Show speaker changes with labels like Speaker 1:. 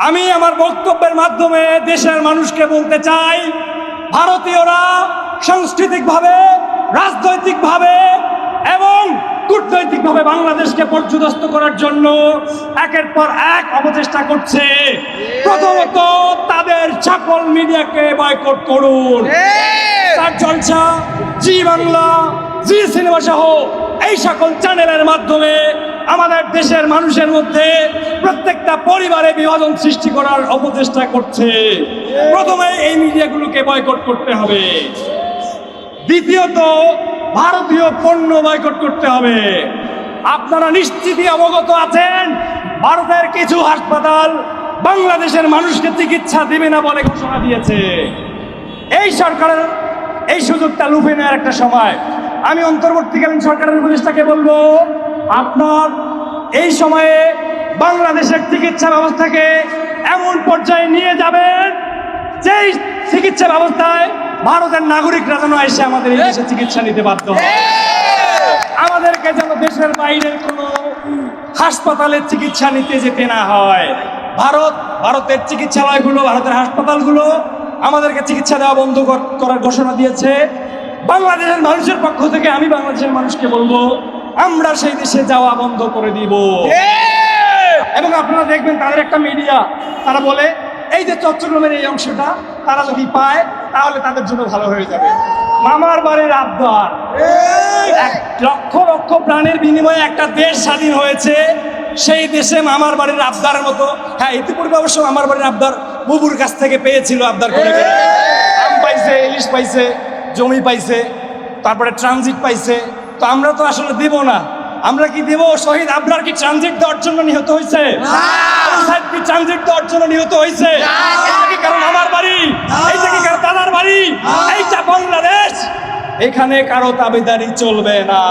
Speaker 1: আমি আমার বক্তব্যের মাধ্যমে দেশের মানুষকে বলতে চাই ভারতীয়রা সাংস্কৃতিকভাবে রাজনৈতিকভাবে এবং কূটনৈতিকভাবে বাংলাদেশকে পর্যদস্ত করার জন্য একের পর এক অপচেষ্টা করছে। প্রথমত তাদের সকল মিডিয়াকে বয়কট করুন। তার জলসা জি বাংলা জি সিনেমা সহ এই সকল চ্যানেলের মাধ্যমে আমাদের দেশের মানুষের মধ্যে প্রত্যেকটা পরিবারে বিভাজন সৃষ্টি করার অপচেষ্টা করছে। প্রথমে এই মিডিয়াগুলোকে বয়কট করতে হবে। দ্বিতীয়ত, ভারতীয় পণ্য বয়কট করতে হবে। আপনারা নিশ্চিতই অবগত আছেন, ভারতের কিছু হাসপাতাল বাংলাদেশের মানুষকে চিকিৎসা দেবে না বলে ঘোষণা দিয়েছে। এই সরকারের এই সুযোগটা লুফে নেওয়ার একটা সময়। আমি অন্তর্বর্তীকালীন সরকারের উপদেষ্টাকে বলব, আপনার এই সময়ে বাংলাদেশের চিকিৎসা ব্যবস্থাকে এমন পর্যায়ে নিয়ে যাবেন, যেই চিকিৎসা ব্যবস্থায় ভারতের নাগরিকরা যেন এসে আমাদের এই দেশে চিকিৎসা নিতে বাধ্য আমাদেরকে যেন দেশের বাইরের কোনো হাসপাতালে চিকিৎসা নিতে যেতে না হয়। ভারত, ভারতের চিকিৎসালয়গুলো, ভারতের হাসপাতালগুলো আমাদেরকে চিকিৎসা দেওয়া বন্ধ করার ঘোষণা দিয়েছে। বাংলাদেশের মানুষের পক্ষ থেকে আমি বাংলাদেশের মানুষকে বলব আমরা সেই দেশে যাওয়া বন্ধ করে দিব। এবং আপনারা দেখবেন তাদের একটা মিডিয়া তারা বলে এই যে চট্টগ্রামের এই অংশটা তারা যদি পায় তাহলে তাদের জন্য ভালো হয়ে যাবে। মামার বাড়ির আবদার। এক লক্ষ লক্ষ প্রাণের বিনিময়ে একটা দেশ স্বাধীন হয়েছে সেই দেশে মামার বাড়ির আবদারের মতো। হ্যাঁ ইতিপূর্বে অবশ্য মামার বাড়ির আবদার বুবুর কাছ থেকে পেয়েছিল আবদার করে। করে। আম পাইছে ইলিশ পাইছে। জমি পাইছে তারপরে ট্রানজিট পাইছে তো আমরা তো আসলে দিব না। আমরা কি দিব? শহীদ আপনার কি ট্রানজিট দেওয়ার জন্য নিহত হয়েছে কি ট্রানজিট দেওয়ার জন্য নিহত হয়েছে কারণ আমার বাড়ি? এইটা কি কারণ দাদার বাড়ি? এইটা বাংলাদেশ। এখানে কারও দাবিদারি চলবে না।